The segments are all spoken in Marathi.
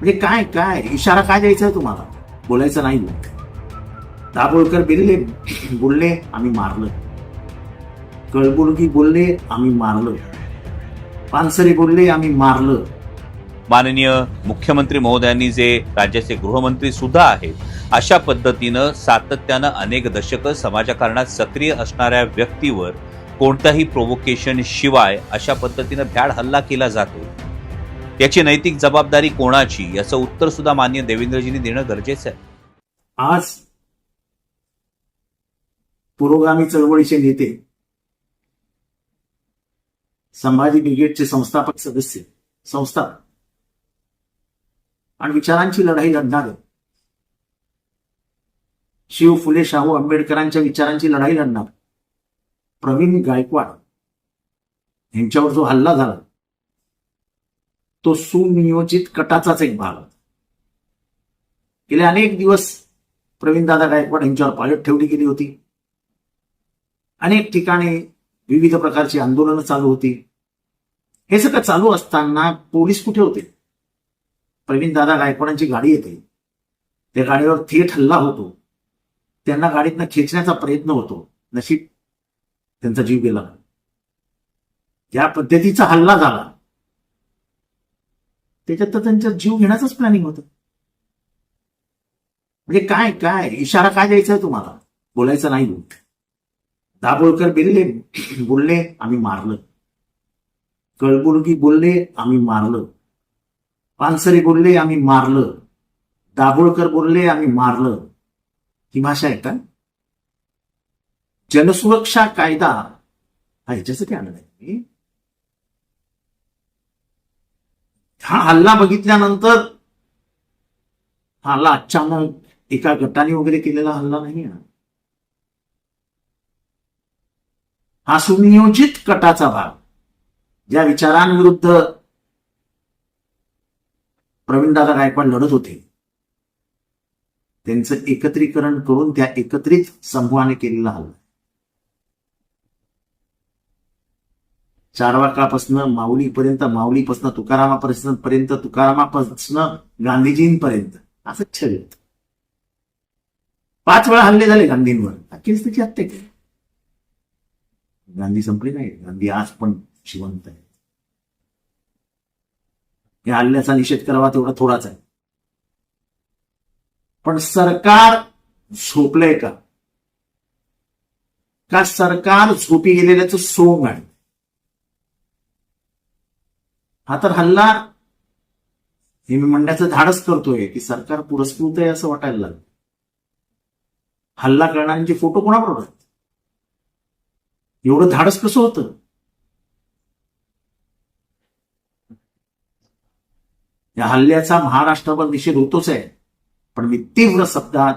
म्हणजे काय काय? इशारा काय द्यायचा आहे तुम्हाला? बोलायचं नाही. दाभोळकर बिरले बोलले आम्ही मारलं. कळबुलगी बोलले आम्ही मारलं. पानसरे बोलले आम्ही मारलं. माननीय मुख्यमंत्री महोदयांनी जे राज्याचे गृहमंत्री सुद्धा आहेत अशा पद्धतीनं सातत्यानं अनेक दशकं समाजकारणात सक्रिय असणाऱ्या व्यक्तीवर कोणत्याही प्रोवोकेशन शिवाय अशा पद्धतीनं भ्याड हल्ला केला जातो याची नैतिक जबाबदारी कोणाची याचं उत्तर सुद्धा मान्य देवेंद्रजींनी देणं गरजेचं आहे. आज पुरोगामी चळवळीचे नेते संभाजी ब्रिगेडचे संस्थापक सदस्य संस्थापक आणि विचारांची लढाई लढणारे शिव फुले शाहू आंबेडकरांच्या विचारांची लढाई लढणार प्रवीण गायकवाड यांच्यावर जो हल्ला झाला तो सुनियोजित कटाचाच एक भाग. गेले अनेक दिवस प्रवीणदादा गायकवाड यांच्यावर पाळत ठेवली गेली होती. अनेक ठिकाणी विविध प्रकारची आंदोलनं चालू होती. हे सगळं चालू असताना पोलीस कुठे होते? प्रवीणदादा गायकवाडांची गाडी येते. त्या गाडीवर थेट हल्ला होतो. त्यांना गाडीतनं खेचण्याचा प्रयत्न होतो. नशीब त्यांचा जीव गेला. त्या पद्धतीचा हल्ला झाला. त्याच्यात तर त्यांचा जीव घेण्याचंच प्लॅनिंग होतं. म्हणजे काय काय? इशारा काय द्यायचा आहे तुम्हाला? बोलायचं नाही दाभोळकर बिरले बोलले आम्ही मारलं. कळबुर्गी बोलले आम्ही मारलं. पानसरे बोलले आम्ही मारलं. दाभोळकर बोलले आम्ही मारलं. ही भाषा आहे का? जनसुरक्षा कायदा हा ह्याच्यासाठी आणला आहे मी. हा हल्ला बघितल्यानंतर हा हल्ला अचानक एका गटाने वगैरे केलेला हल्ला नाही हा. सुनियोजित कटाचा भाग ज्या विचारांविरुद्ध प्रवीणदादा गायकवाड लढत होते त्यांचं एकत्रीकरण करून त्या एकत्रित समूहाने केलेला हल्ला चारवाकापासनं माऊलीपर्यंत माऊलीपासनं तुकारामापर्यंत पर्यंत तुकारामापासनं गांधीजींपर्यंत. असं छळ होतं. पाच वेळा हल्ले झाले गांधींवर. अखेरीस त्याची हत्या केली. गांधी संपली नाही गांधी आज पण जिवंत आहे या हल्ल्याचा निषेध करावा तेवढा थोडाच आहे. पण सरकार झोपलंय का? का सरकार झोपी गेलेल्याचं सोंग आहे? हा तर हल्ला. हे मी म्हणण्याचं धाडस करतोय की सरकार पुरस्कृत आहे असं वाटायला लागलं. हल्ला करणाऱ्यांचे फोटो कोणाबरोबर आहेत? एवढं धाडस कसं होतं? या हल्ल्याचा महाराष्ट्रावर निषेध होतोच आहे पण मी तीव्र शब्दात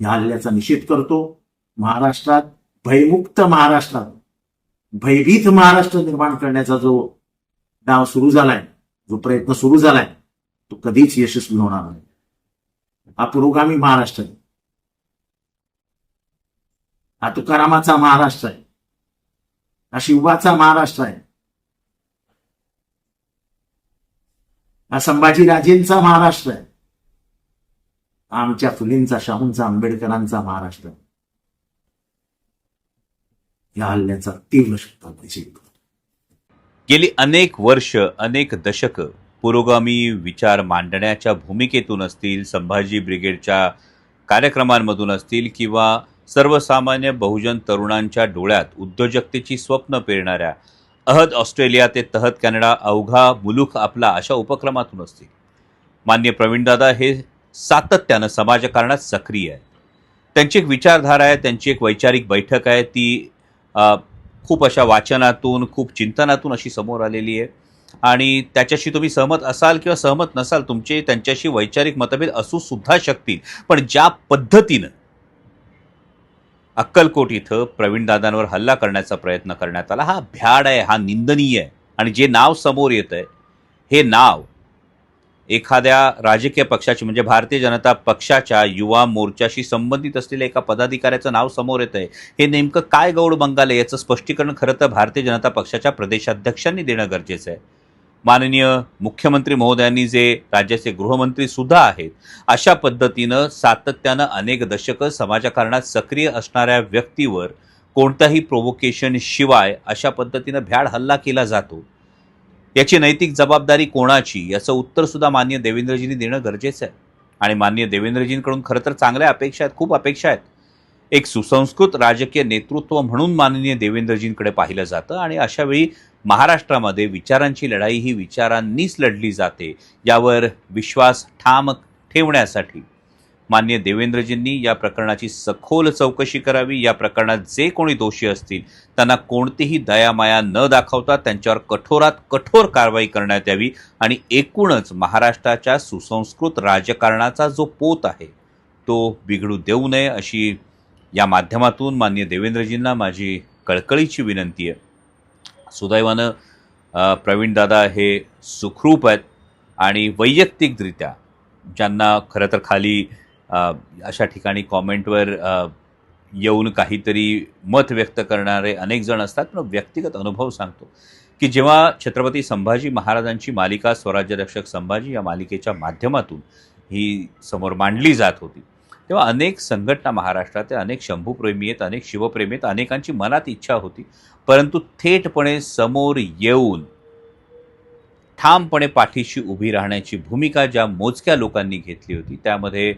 या हल्ल्याचा निषेध करतो. महाराष्ट्रात भयमुक्त महाराष्ट्रात भयभीत महाराष्ट्र निर्माण करण्याचा जो डाव सुरू झालाय. जो प्रयत्न सुरू झालाय तो कधीच यशस्वी होणार नाही. हा पुरोगामी महाराष्ट्र आहे. हा तुकारामाचा महाराष्ट्र आहे. हा शिवबाचा महाराष्ट्र आहे. हा संभाजीराजेंचा महाराष्ट्र आहे. आमच्या फुलेंचा शाहूंचा आंबेडकरांचा महाराष्ट्र या हल्ल्याचा तीव्र शब्द गेली अनेक वर्ष अनेक दशक पुरोगामी विचार मांडण्याच्या भूमिकेतून असतील संभाजी ब्रिगेडच्या कार्यक्रमांमधून असतील किंवा सर्वसामान्य बहुजन तरुणांच्या डोळ्यात उद्योजकतेची स्वप्न पेरणाऱ्या अहद ऑस्ट्रेलिया ते तहत कॅनडा अवघा मुलुख आपला अशा उपक्रमातून असतील. मान्य प्रवीणदादा हे सातत्यानं समाजकारणात सक्रिय आहे त्यांची एक विचारधारा आहे त्यांची एक वैचारिक बैठक आहे ती खूप अशा वाचनातून खूप चिंतनातून अशी समोर आलेली आहे. आणि त्याच्याशी तुम्ही सहमत असाल किंवा सहमत नसाल तुमचे त्यांच्याशी वैचारिक मतभेद असू सुद्धा शकतील. पण ज्या पद्धतीनं अक्कलकोट इथं प्रवीणदादांवर हल्ला करण्याचा प्रयत्न करण्यात आला हा भ्याड आहे हा निंदनीय आहे. आणि जे नाव समोर येत आहे हे नाव एखाद्या राजकीय पक्षाची म्हणजे भारतीय जनता पक्षाच्या युवा मोर्चाशी संबंधित असलेल्या एका पदाधिकाऱ्याचं नाव समोर येत आहे हे नेमकं काय गौड बंगाल आहे याचं स्पष्टीकरण खरं तर भारतीय जनता पक्षाच्या प्रदेशाध्यक्षांनी देणं गरजेचं आहे. माननीय मुख्यमंत्री महोदयांनी जे राज्याचे गृहमंत्री सुद्धा आहेत अशा पद्धतीनं सातत्यानं अनेक दशकं समाजकारणात सक्रिय असणाऱ्या व्यक्तीवर कोणत्याही प्रोवोकेशन शिवाय अशा पद्धतीनं भ्याड हल्ला केला जातो. याची नैतिक जबाबदारी कोणाची याचं उत्तर सुद्धा मान्य देवेंद्रजींनी देणं गरजेचं आहे. आणि मान्य देवेंद्रजींकडून खरं तर चांगल्या अपेक्षा आहेत खूप अपेक्षा आहेत. एक सुसंस्कृत राजकीय नेतृत्व म्हणून माननीय देवेंद्रजींकडे पाहिलं जातं आणि अशावेळी महाराष्ट्रामध्ये विचारांची लढाई ही विचारांनीच लढली जाते यावर विश्वास ठाम ठेवण्यासाठी मान्य देवेंद्रजींनी या प्रकरणाची सखोल चौकशी करावी. या प्रकरणात जे कोणी दोषी असतील त्यांना कोणतीही दयामाया न दाखवता त्यांच्यावर कठोरात कठोर कारवाई करण्यात यावी आणि एकूणच महाराष्ट्राच्या सुसंस्कृत राजकारणाचा जो पोत आहे तो बिघडू देऊ नये अशी या माध्यमातून मान्य देवेंद्रजींना माझी कळकळीची विनंती आहे. सुदैवानं प्रवीणदादा हे सुखरूप आहेत आणि वैयक्तिकरित्या ज्यांना खरं तर खाली अशा ठिकाणी कॉमेंटवर येऊन काहीतरी मत व्यक्त करणारे अनेक जण असतात पण व्यक्तिगत अनुभव सांगतो की जेव्हा छत्रपती संभाजी महाराजांची मालिका स्वराज्य रक्षक संभाजी या मालिकेच्या माध्यमातून ही समोर मांडली जात होती तेव्हा अनेक संघटना महाराष्ट्रात अनेक शंभूप्रेमी आहेत अनेक शिवप्रेमी आहेत अनेकांची मनात इच्छा होती परंतु थेटपणे समोर येऊन ठामपणे पाठीशी उभी राहण्याची भूमिका ज्या मोजक्या लोकांनी घेतली होती त्यामध्ये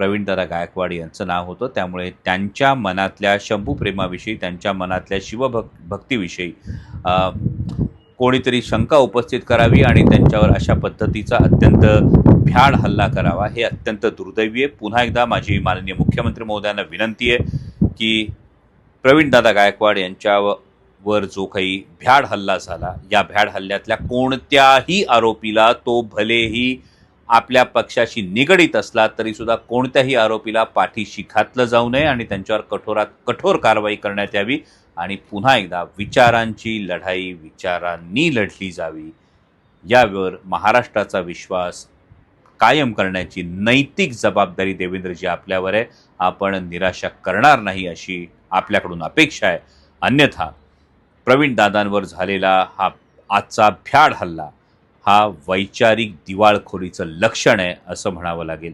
प्रवीणदादा गायकवाड यांचं नाव होतं. त्यामुळे त्यांच्या मनातल्या शंभूप्रेमाविषयी त्यांच्या मनातल्या शिवभक् भक्तीविषयी कोणीतरी शंका उपस्थित करावी आणि त्यांच्यावर अशा पद्धतीचा अत्यंत भ्याड हल्ला करावा हे अत्यंत दुर्दैवी आहे. पुन्हा एकदा माझी माननीय मुख्यमंत्री महोदयांना विनंती आहे की प्रवीणदादा गायकवाड यांच्यावर जो काही भ्याड हल्ला झाला या भ्याड हल्ल्यातल्या कोणत्याही आरोपीला तो भलेही आपल्या पक्षाशी निगडीत असला तरी सुद्धा कोणत्याही आरोपीला पाठीशी घातलं जाऊ नये आणि त्यांच्यावर कठोरात कठोर कारवाई करण्यात यावी आणि पुन्हा एकदा विचारांची लढाई विचारांनी लढली जावी. यावर महाराष्ट्राचा विश्वास कायम करण्याची नैतिक जबाबदारी देवेंद्रजी आपल्यावर आहे. आपण निराशा करणार नाही अशी आपल्याकडून अपेक्षा आहे. अन्यथा प्रवीण दादांवर झालेला हा आजचा भ्याड हल्ला हा वैचारिक दिवाळखोरीचं लक्षण आहे असं म्हणावं लागेल.